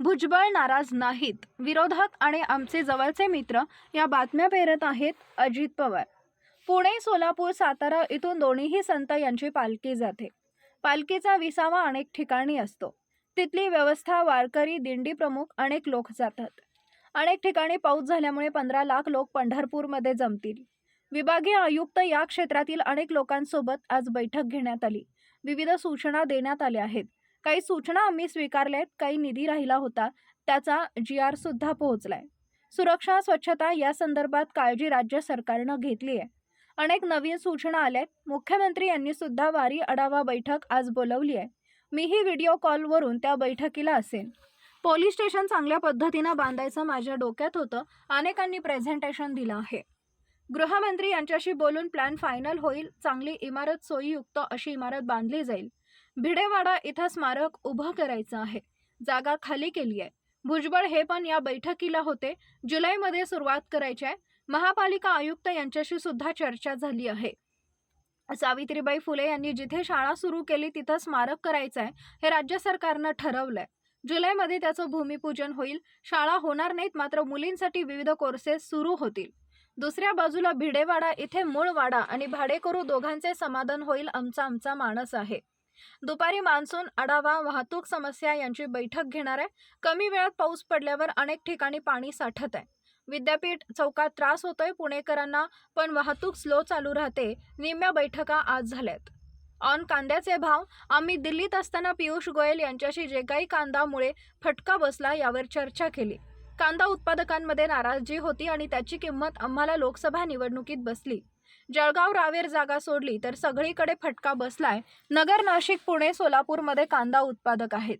भुजबळ नाराज नाहीत. विरोधक आणि आमचे जवळचे मित्र या बातम्या पेरत आहेत अजित पवार. पुणे सोलापूर सातारा इथून दोन्हीही संत यांची पालखी जाते. पालखीचा विसावा अनेक ठिकाणी असतो. तिथली व्यवस्था वारकरी दिंडी प्रमुख अनेक लोक जातात. अनेक ठिकाणी पाऊस झाल्यामुळे पंधरा लाख लोक पंढरपूरमध्ये जमतील. विभागीय आयुक्त या क्षेत्रातील अनेक लोकांसोबत आज बैठक घेण्यात आली. विविध सूचना देण्यात आल्या आहेत. काही सूचना आम्ही स्वीकारल्यात काही निधी राहिला होता त्याचा जी आर सुद्धा पोहोचलाय. सुरक्षा स्वच्छता या संदर्भात काळजी राज्य सरकारनं घेतली आहे. अनेक नवीन सूचना आल्या आहेत मुख्यमंत्री यांनी सुद्धा वारी आढावा बैठक आज बोलवली आहे. मीही व्हिडिओ कॉलवरून त्या बैठकीला असेन. पोलीस स्टेशन चांगल्या पद्धतीनं बांधायचं माझ्या डोक्यात होतं. अनेकांनी प्रेझेंटेशन दिलं आहे. गृहमंत्री यांच्याशी बोलून प्लॅन फायनल होईल चांगली इमारत सोयीयुक्त अशी इमारत बांधली जाईल. भिडेवाडा इथं स्मारक उभं करायचं आहे. जागा खाली केली आहे. भुजबळ हे पण या बैठकीला होते. जुलैमध्ये सुरुवात करायची आहे. महापालिका आयुक्त यांच्याशी सुद्धा चर्चा झाली आहे. सावित्रीबाई फुले यांनी जिथे शाळा सुरू केली तिथं स्मारक करायचं आहे हे राज्य सरकारनं ठरवलंय. जुलैमध्ये त्याचं भूमिपूजन होईल. शाळा होणार नाहीत मात्र मुलींसाठी विविध कोर्सेस सुरू होतील. दुसऱ्या बाजूला भिडेवाडा इथे मूळ वाडा आणि भाडेकरू दोघांचे समाधान होईल आमचा आमचा मानस आहे. दुपारी मान्सून आढावा वाहतूक समस्या यांची बैठक घेणार आहे. कमी वेळात पाऊस पडल्यावर अनेक ठिकाणी पाणी साठत आहे. विद्यापीठ चौकात त्रास होतोय पुणेकरांना पण वाहतूक स्लो चालू राहते. निम्म्या बैठका आज झाल्यात. ऑन कांद्याचे भाव आम्ही दिल्लीत असताना पियुष गोयल यांच्याशी जे काही कांदामुळे फटका बसला यावर चर्चा केली. कांदा उत्पादकांमध्ये नाराजी होती आणि त्याची किंमत आम्हाला लोकसभा निवडणुकीत बसली. जळगाव रावेर जागा सोडली तर सगळीकडे फटका बसलाय. नगर नाशिक पुणे सोलापूरमध्ये कांदा उत्पादक आहेत.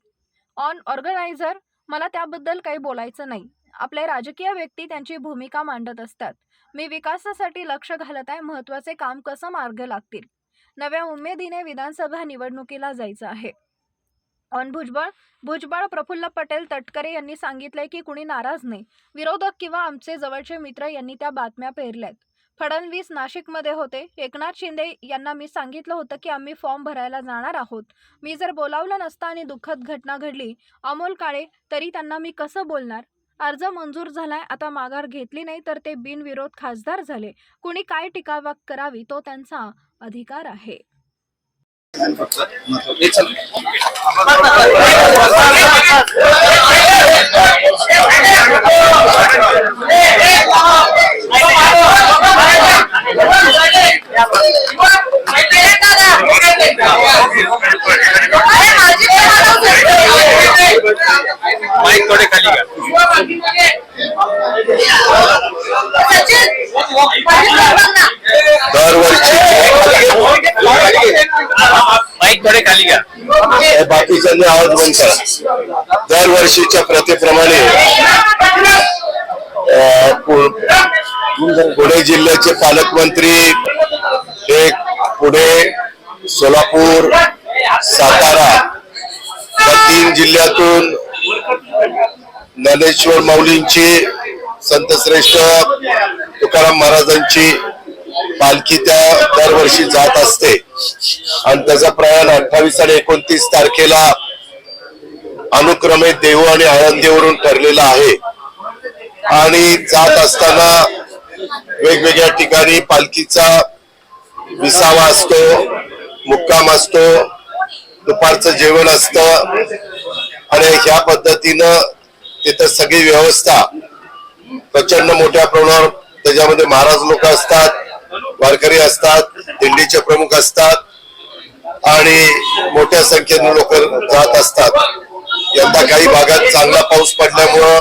ऑन ऑर्गनायझर मला त्याबद्दल काही बोलायचं नाही. आपले राजकीय व्यक्ती त्यांची भूमिका मांडत असतात. मी विकासासाठी लक्ष घालत आहे महत्त्वाचे काम कसं मार्ग लागतील? नव्या उमेदीने विधानसभा निवडणुकीला जायचं आहे. ऑन भुजबळ भुजबळ प्रफुल्ल पटेल तटकरे यांनी सांगितलंय की कुणी नाराज नाही. विरोधक किंवा आमचे जवळचे मित्र यांनी त्या बातम्या पेरल्यात. फडणवीस नाशिकमध्ये होते एकनाथ शिंदे यांना मी सांगितलं होतं की आम्ही फॉर्म भरायला जाणार आहोत मी जर बोलावलं नसतं आणि दुःखद घटना घडली अमोल काळे तरी त्यांना मी कसं बोलणार अर्ज मंजूर झालाय आता माघार घेतली नाही तर ते बिनविरोध खासदार झाले कुणी काय टीकावा करावी तो त्यांचा अधिकार आहे माईक थोडे खाली दरवर्षी माईक थोडे खाली घ्या बाकीच्यांनी आवाज बंद करा दरवर्षीच्या प्रथेप्रमाणे पुणे जिल्ह्याचे पालकमंत्री हे पुणे सोलापूर सातारा या तीन जिल्ह्यातून ज्ञानेश्वर माऊलींची संतश्रेष्ठ तुकाराम महाराजांची पालखी त्या दरवर्षी जात असते. आणि त्याचा प्रयाण अठ्ठावीस आणि एकोणतीस तारखेला अनुक्रमे देहू आणि आळंदीवरून ठरलेला आहे. आणि जात असताना वेगवेगळ्या ठिकाणी पालखीचा विसावा असतो मुक्काम असतो दुपारचं जेवण असतं. आणि ह्या पद्धतीनं तिथं सगळी व्यवस्था प्रचंड मोठ्या प्रमाणावर त्याच्यामध्ये महाराज लोक असतात वारकरी असतात दिंडीचे प्रमुख असतात आणि मोठ्या संख्येने लोक जात असतात. यंदा काही भागात चांगला पाऊस पडल्यामुळं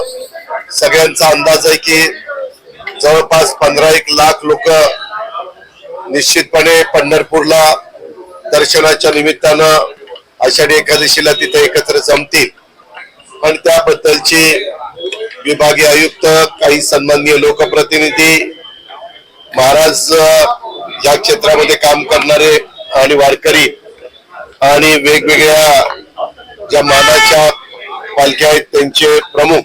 सगळ्यांचा अंदाज आहे की जवळपास पंधरा एक लाख लोक निश्चितपणे पंढरपूरला दर्शनाच्या निमित्तानं आषाढी एकादशीला तिथे एकत्र जमतील. पण त्याबद्दलची विभागीय आयुक्त काही सन्माननीय लोकप्रतिनिधी महाराज या क्षेत्रामध्ये काम करणारे आणि वारकरी आणि वेगवेगळ्या ज्या मानाच्या पालख्या आहेत त्यांचे प्रमुख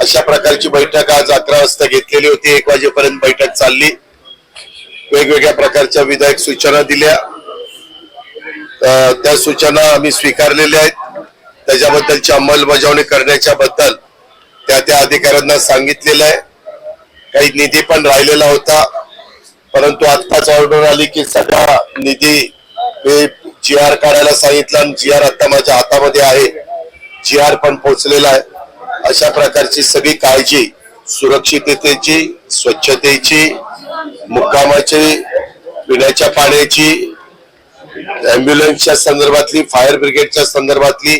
अशा प्रकारची बैठक आज अकरा वाजता घेतलेली होती. एक वाजेपर्यंत बैठक चालली. वेगवेगळ्या प्रकारच्या विधायक सूचना दिल्या. त्या सूचना आम्ही स्वीकारलेल्या आहेत. त्याच्याबद्दलची अंमलबजावणी करण्याच्या बद्दल त्या त्या अधिकाऱ्यांना सांगितलेलं आहे. काही निधी पण राहिलेला होता. परंतु आत्ताच ऑर्डर आली की सगळा निधी मी जी आर काढायला सांगितलं आणि जी आर आता माझ्या हातामध्ये आहे. जी आर पण पोहोचलेला आहे. अशा प्रकारची सगळी काळजी सुरक्षिततेची स्वच्छतेची मुक्कामाची पिण्याच्या पाण्याची अँब्युलन्सच्या संदर्भातली फायर ब्रिगेडच्या संदर्भातली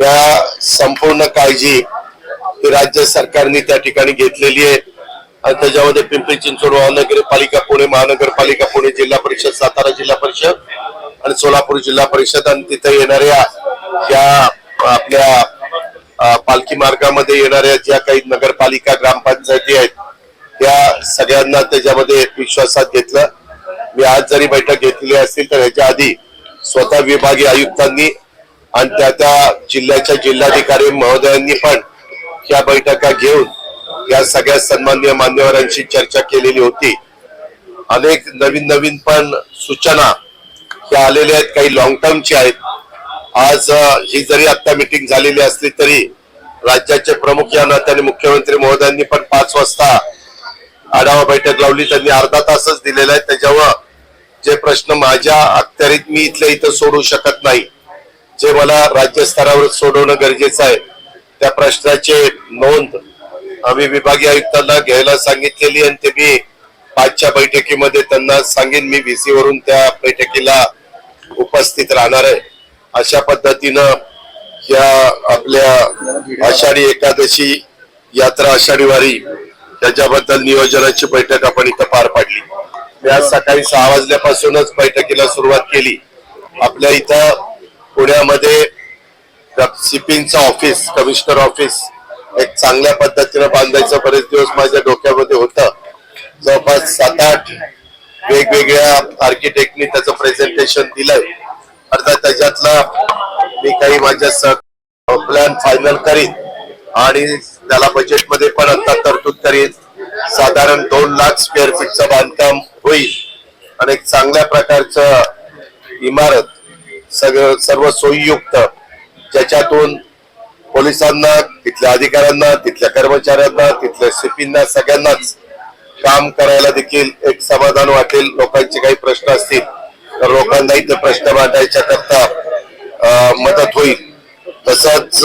या संपूर्ण काळजी ही राज्य सरकारने त्या ठिकाणी घेतलेली आहे. आणि त्याच्यामध्ये पिंपरी चिंचवड महानगरपालिका पुणे महानगरपालिका पुणे जिल्हा परिषद सातारा जिल्हा परिषद आणि सोलापूर जिल्हा परिषद आणि तिथे येणाऱ्या या आपल्या पालखी मार्गामध्ये येणाऱ्या ज्या काही नगरपालिका ग्रामपंचायती आहेत त्या सगळ्यांना त्याच्यामध्ये विश्वासात घेतलं. मी आज जरी बैठक घेतलेली असतील तर ह्याच्या आधी स्वतः विभागीय आयुक्तांनी आणि त्या त्या जिल्ह्याच्या जिल्हाधिकारी महोदयांनी पण या बैठका घेऊन या सगळ्या सन्मान्य मान्यवरांशी चर्चा केलेली होती. अनेक नवीन नवीन पण सूचना या आलेल्या आहेत. काही लॉंग टर्मच्या आहेत. आज ही जरी आता मिटिंग झालेली असली तरी राज्याचे प्रमुख या नात्याने मुख्यमंत्री महोदयांनी पण पाच वाजता आढावा बैठक लावली. त्यांनी अर्धा तासच दिलेला आहे. त्याच्यावर जे प्रश्न माझ्या अखत्यारीत मी इथल्या इथं सोडू शकत नाही जे मला राज्यस्तरावर सोडवणं गरजेचं आहे त्या प्रश्नाचे नोंद आम्ही विभागीय आयुक्तांना घ्यायला सांगितलेली आणि ते मी पाचच्या बैठकीमध्ये त्यांना सांगेन. मी व्हीसी वरून त्या बैठकीला उपस्थित राहणार आहे. अशा पद्धतीनं या आपल्या आषाढी एकादशी यात्रा आषाढी वारी त्याच्याबद्दल नियोजनाची बैठक आपण इथं पार पाडली. मी आज सकाळी सहा वाजल्यापासूनच बैठकीला सुरुवात केली. आपल्या इथं पुण्यामध्ये सिपिंगचं ऑफिस कमिशनर ऑफिस एक चांगल्या पद्धतीनं बांधायचं बरेच दिवस माझ्या डोक्यामध्ये होतं. जवळपास सात आठ वेगवेगळ्या आर्किटेक्टनी त्याचं प्रेझेंटेशन दिलंय. अर्थात त्याच्यातला मी काही माझ्या प्लॅन फायनल करीन आणि त्याला बजेटमध्ये पण आता तरतूद करीन. साधारण दोन लाख स्क्वेअर फीटचं बांधकाम होईल. आणि एक चांगल्या प्रकारचं इमारत सगळं सर्व सोयीयुक्त ज्याच्यातून पोलिसांना तिथल्या अधिकाऱ्यांना तिथल्या कर्मचाऱ्यांना तिथल्या शिपींना सगळ्यांनाच काम करायला देखील एक समाधान वाटेल. लोकांचे काही प्रश्न असतील तर लोकांना इथे प्रश्न मांडायच्या करता मदत होईल. तसंच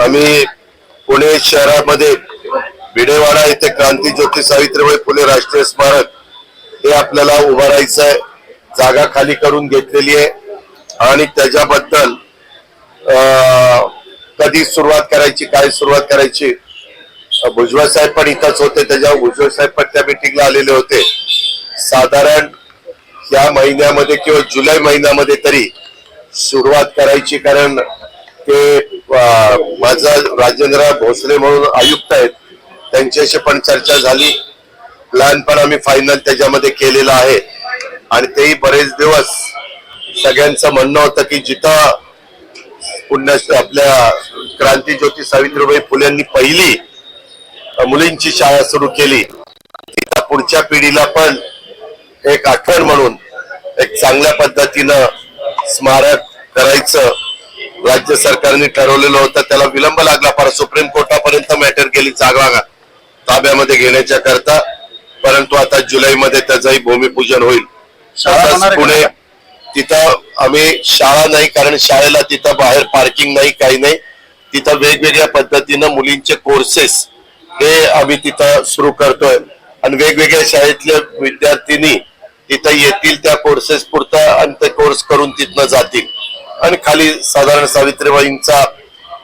आम्ही पुणे शहरामध्ये भिडेवाडा येथे क्रांती ज्योती सावित्रीबाई फुले राष्ट्रीय स्मारक हे आपल्याला उभारायचं आहे जागा खाली करून घेतलेली आहे. आणि त्याच्याबद्दल कधी सुरुवात करायची काय सुरुवात करायची भुजबळ साहेब पण इथंच होते. त्याच्यावर भुजबळ साहेब पण त्या मिटिंगला आलेले होते. साधारण या महिन्यामध्ये किंवा जुलै महिन्यामध्ये तरी सुरुवात करायची कारण ते माझा राजेंद्र भोसले म्हणून आयुक्त आहेत त्यांच्याशी पण चर्चा झाली. प्लॅन पण आम्ही फायनल त्याच्यामध्ये केलेला आहे. आणि तेही बरेच दिवस सगळ्यांचं म्हणणं होतं की जिथं पुण्य आपल्या क्रांती ज्योती सावित्रीबाई फुलेंनी पहिली मुलींची शाळा सुरू केली तिथं पुढच्या पिढीला पण एक आठवण म्हणून एक चांगल्या पद्धतीनं स्मारक करायचं राज्य सरकारने ठरवलेलं होतं त्याला विलंब लागला. पर सुप्रीम कोर्टापर्यंत मॅटर केली जागा ताब्यामध्ये घेण्याच्या करता. परंतु आता जुलैमध्ये त्याचंही भूमिपूजन होईल. पुणे तिथं आम्ही शाळा नाही कारण शाळेला तिथं बाहेर पार्किंग नाही काही नाही. तिथं वेगवेगळ्या पद्धतीनं मुलींचे कोर्सेस हे आम्ही तिथं सुरू करतोय. आणि वेगवेगळ्या शाळेतले विद्यार्थिनी तिथं येतील त्या कोर्सेस पुरता आणि ते कोर्स करून तिथनं जातील. आणि खाली साधारण सावित्रीबाईंचा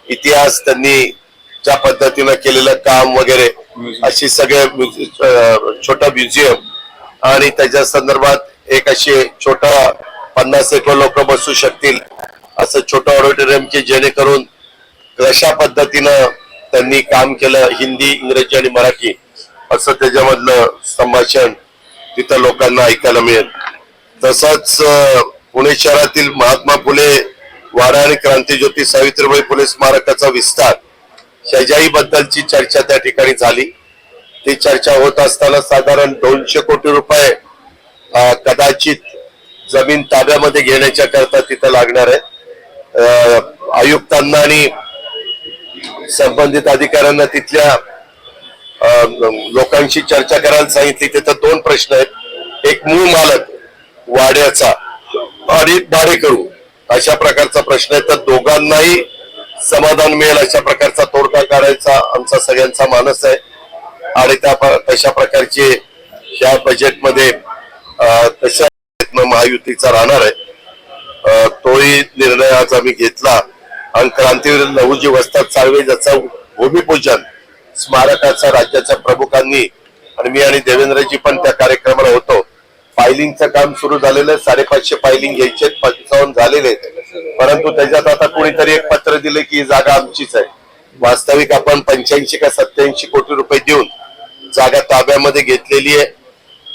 इतिहास त्यांनी ज्या पद्धतीनं केलेलं काम वगैरे अशी सगळे छोटं म्युझियम आणि त्याच्या संदर्भात एक अशी छोटा पन्नास एक लोक बसू शकतील असं छोटं ऑडिटोरियम की जेणेकरून कशा पद्धतीनं त्यांनी काम केलं हिंदी इंग्रजी आणि मराठी असं त्याच्यामधलं संभाषण तिथं लोकांना ऐकायला मिळेल. तसंच पुणे शहरातील महात्मा फुले वाडा आणि क्रांतीज्योती सावित्रीबाई फुले स्मारकाचा विस्तार ह्याच्याही बद्दलची चर्चा त्या ठिकाणी झाली. ती चर्चा होत असताना साधारण दोनशे कोटी रुपये कदाचित जमीन ताब्यामध्ये घेण्याच्या करता तिथं लागणार आहे. अं, आयुक्तांना आणि संबंधित अधिकाऱ्यांना तिथल्या लोकांशी चर्चा करायला सांगितली. तिथं दोन प्रश्न आहेत. एक मूळ मालक वाड्याचा आणि भाडेकरू अशा प्रकारचा प्रश्न आहे. तर दोघांनाही समाधान मिळेल अशा प्रकारचा तोडगा काढायचा आमचा सगळ्यांचा मानस आहे. आणि त्या प- तशा प्रकारचे या बजेटमध्ये तशा प्रयत्न महायुतीचा राहणार आहे. तोही निर्णय आज आम्ही घेतला. आणि क्रांतीवीर लहुजी वस्ताद साळवे ज्याचं भूमिपूजन स्मारकाचा राज्याच्या प्रमुखांनी आणि मी आणि देवेंद्रजी पण त्या कार्यक्रमाला होतो. फायलिंगचं काम सुरू झालेलं आहे. साडेपाचशे फायलिंग घ्यायचे पंचावन्न झालेले परंतु त्याच्यात आता कोणीतरी एक पत्र दिले की ही जागा आमचीच आहे. वास्तविक आपण पंच्याऐंशी का सत्याऐंशी कोटी रुपये देऊन जागा ताब्यामध्ये घेतलेली आहे.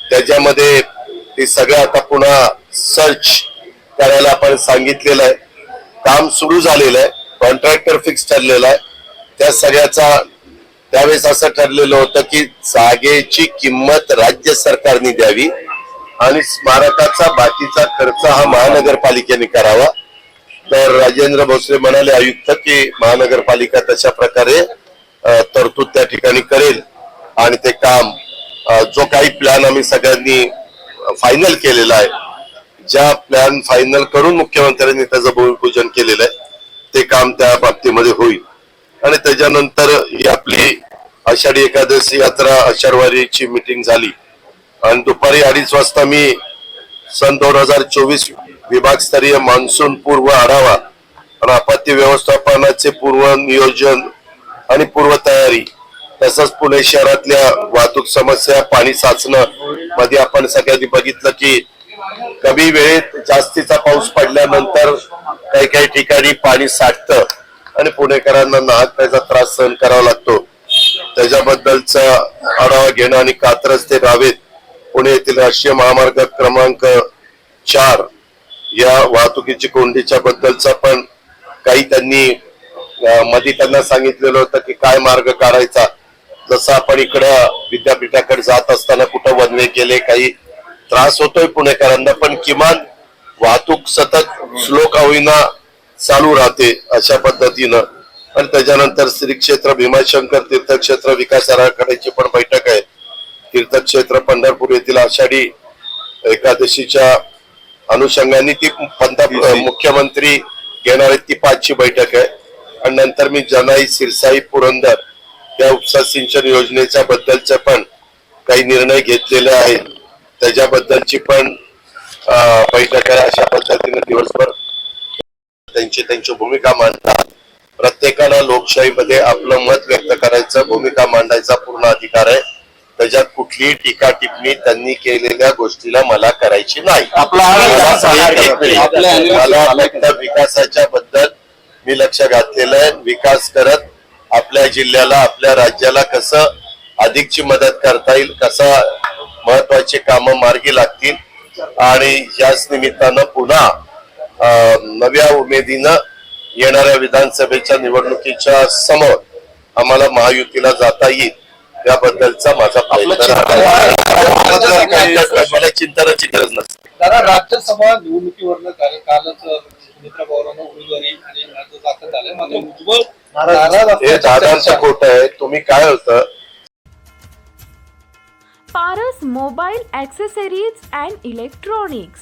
त्याच्यामध्ये ते सगळं आता पुन्हा सर्च करायला आपण सांगितलेलं आहे. काम सुरू झालेलं आहे. कॉन्ट्रॅक्टर फिक्स ठरलेला आहे. त्या सगळ्याचा त्यावेळेस असं ठरलेलं होतं की जागेची किंमत राज्य सरकारने द्यावी आणि स्मारकाचा बाकीचा खर्च हा महानगरपालिकेने करावा. तर राजेंद्र भोसले म्हणाले आयुक्त की महानगरपालिका तशा प्रकारे तरतूद त्या ठिकाणी करेल आणि ते काम जो काही प्लॅन आम्ही सगळ्यांनी फायनल केलेला आहे ज्या प्लॅन फायनल करून मुख्यमंत्र्यांनी त्याचं भूमिपूजन केलेलं आहे ते काम त्या बाबतीमध्ये होईल. आणि त्याच्यानंतर ही आपली आषाढी एकादशी यात्रा आषाढवारीची मिटिंग झाली. आणि दुपारी अडीच वाजता मी सन दोन हजार चोवीस विभागस्तरीय मान्सून पूर्व आढावा आणि आपत्ती व्यवस्थापनाचे पूर्व नियोजन आणि पूर्व तयारी तसंच पुणे शहरातल्या वाहतूक समस्या पाणी साचणं मध्ये आपण सगळ्यांनी बघितलं की कमी वेळेत जास्तीचा पाऊस पडल्यानंतर काही काही ठिकाणी पाणी साठतं. आणि पुणेकरांना नाहक त्रास सहन करावा लागतो. त्याच्याबद्दलचा आढावा घेणं आणि कात्रज ते रावेत पुणे येथील राष्ट्रीय महामार्ग क्रमांक चार या वाहतुकीची कोंडीच्या बद्दलचा पण काही त्यांनी मध्ये त्यांना सांगितलेलं होतं की काय मार्ग काढायचा. जसं आपण इकडं विद्यापीठाकडे जात असताना कुठं वनवे केले काही त्रास होतोय पुणेकरांना पण किमान वाहतूक सतत स्लो का होईना चालू राहते अशा पद्धतीनं. आणि त्याच्यानंतर श्री क्षेत्र भीमाशंकर तीर्थक्षेत्र विकास आराखड्याची पण बैठक आहे. तीर्थक्षेत्र पंढरपूर येथील आषाढी एकादशीच्या अनुषंगाने ती पंत मुख्यमंत्री घेणार आहेत ती पाचची बैठक आहे. आणि नंतर मी जनाई सिरसाई पुरंदर या उपसा सिंचन योजनेच्या बद्दलचे पण काही निर्णय घेतलेले आहेत. त्याच्याबद्दलची पण बैठक आहे. अशा पद्धतीने दिवसभर त्यांची त्यांची भूमिका मांडतात. प्रत्येकाला लोकशाहीमध्ये आपलं मत व्यक्त करायचं भूमिका मांडायचा पूर्ण अधिकार आहे. त्याच्यात कुठलीही टीका टिप्पणी त्यांनी केलेल्या गोष्टीला मला करायची नाही. मला फक्त विकासाच्या बद्दल मी लक्ष घातलेलं आहे. विकास करत आपल्या जिल्ह्याला आपल्या राज्याला कसं अधिकची मदत करता येईल कसं महत्वाची कामं मार्गी लागतील आणि याच निमित्तानं पुन्हा नव्या उमेदीनं येणाऱ्या विधानसभेच्या निवडणुकीच्या समोर आम्हाला महायुतीला जाता येईल याबद्दलचा माझा प्रयत्न चिंतनाची गरज नसते. दादा राज्यसभा निवडणुकीवरनं काल कालच सुमित्रा पवारांना उमेदवारी आणि अर्ज दाखल झालाय. मात्र भुजबळ नाराज हे असल्याची दादांचं चर्चा. खोट आहे. तुम्ही काय होतं? Paras mobile accessories and electronics.